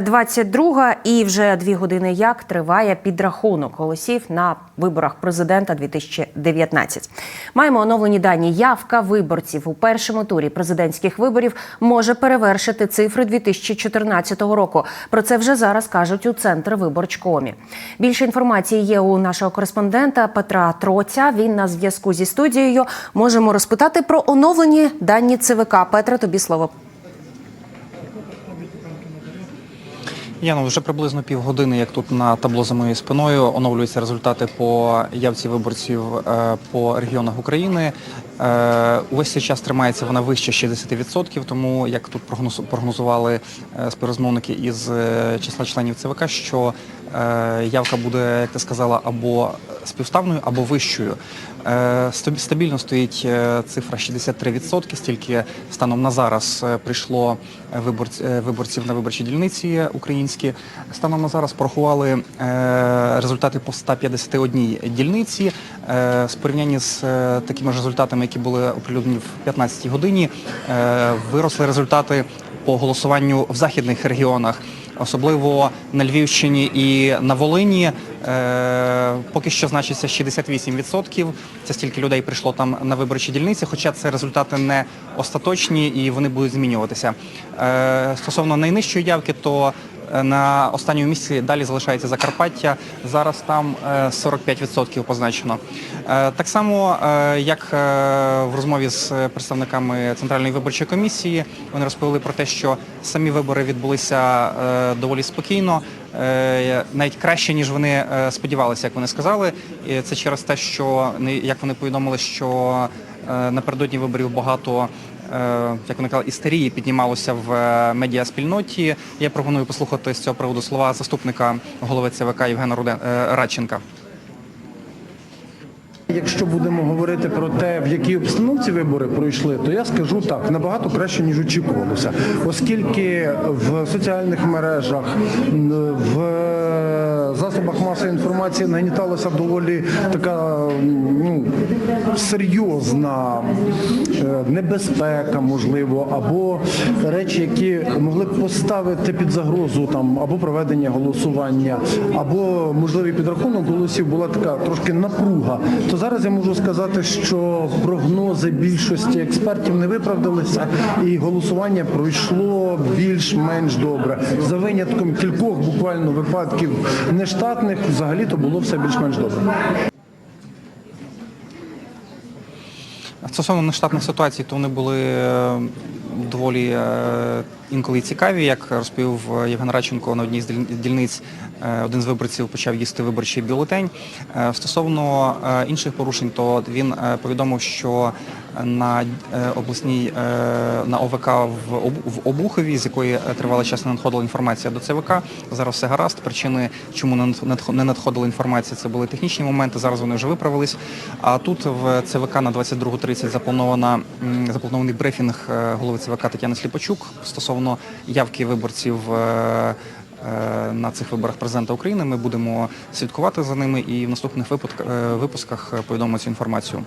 22 і вже дві години як триває підрахунок голосів на виборах президента 2019. Маємо оновлені дані. Явка виборців у першому турі президентських виборів може перевершити цифри 2014 року. Про це вже зараз кажуть у центр виборчкомі. Більше інформації є у нашого кореспондента Петра Троця. Він на зв'язку зі студією. Можемо розпитати про оновлені дані ЦВК. Петре, тобі слово. Яно, вже приблизно півгодини, як тут на табло за моєю спиною, оновлюються результати по явці виборців е, по регіонах України. Е, Увесь цей час тримається вона вище 60%, тому як тут прогноз- прогнозували е, співрозмовники із числа членів ЦВК, що явка буде, як ти сказала, або співставною, або вищою. Е, Стабільно стоїть е, цифра 63%, стільки станом на зараз е, прийшло е, е, виборців на виборчі дільниці українські. Станом на зараз порахували е, результати по 151 дільниці. Е, З порівняння з е, такими ж результатами, які були оприлюднені в 15-й годині, е, виросли результати по голосуванню в західних регіонах. Особливо на Львівщині і на Волині е, поки що значиться 68%. Це стільки людей прийшло там на виборчі дільниці, хоча це результати не остаточні і вони будуть змінюватися. Е, стосовно найнижчої явки, то на останньому місці далі залишається Закарпаття. Зараз там е, 45% позначено. Е, Так само, е, як е, в розмові з представниками Центральної виборчої комісії, вони розповіли про те, що самі вибори відбулися е, доволі спокійно, е, навіть краще, ніж вони е, сподівалися, як вони сказали. І це через те, що як вони повідомили, що е, напередодні виборів багато. Е, Як вони казали, істерії піднімалося в е, медіаспільноті. Я пропоную послухати з цього приводу слова заступника голови ЦВК Євгена Руден е, Радченка. Якщо будемо говорити про те, в якій обстановці вибори пройшли, то я скажу так, набагато краще, ніж очікувалося. Оскільки в соціальних мережах, в засобах масової інформації нагніталася доволі така ну, серйозна е, небезпека, можливо, або речі, які могли б поставити під загрозу там або проведення голосування, або можливий підрахунок голосів була така трошки напруга. То зараз я можу сказати, що прогнози більшості експертів не виправдалися, і голосування пройшло більш-менш добре. За винятком кількох буквально випадків нештатних, взагалі то було все більш-менш добре. Стосовно нештатних ситуацій, то вони були е, доволі е, інколи цікаві. Як розповів е, Євген Радченко на одній з дільниць, е, один з виборців почав їсти виборчий бюлетень. Стосовно інших порушень, то він повідомив, що на обласній на ОВК в Обухові, з якої тривалий час не надходила інформація до ЦВК. Зараз все гаразд. Причини, чому не надходила інформація, це були технічні моменти. Зараз вони вже виправились. А тут в ЦВК на 22.30 запланована запланований брифінг голови ЦВК Тетяни Сліпачук стосовно явки виборців. е, е, На цих виборах президента України ми будемо слідкувати за ними і в наступних е, випусках повідомимо цю інформацію.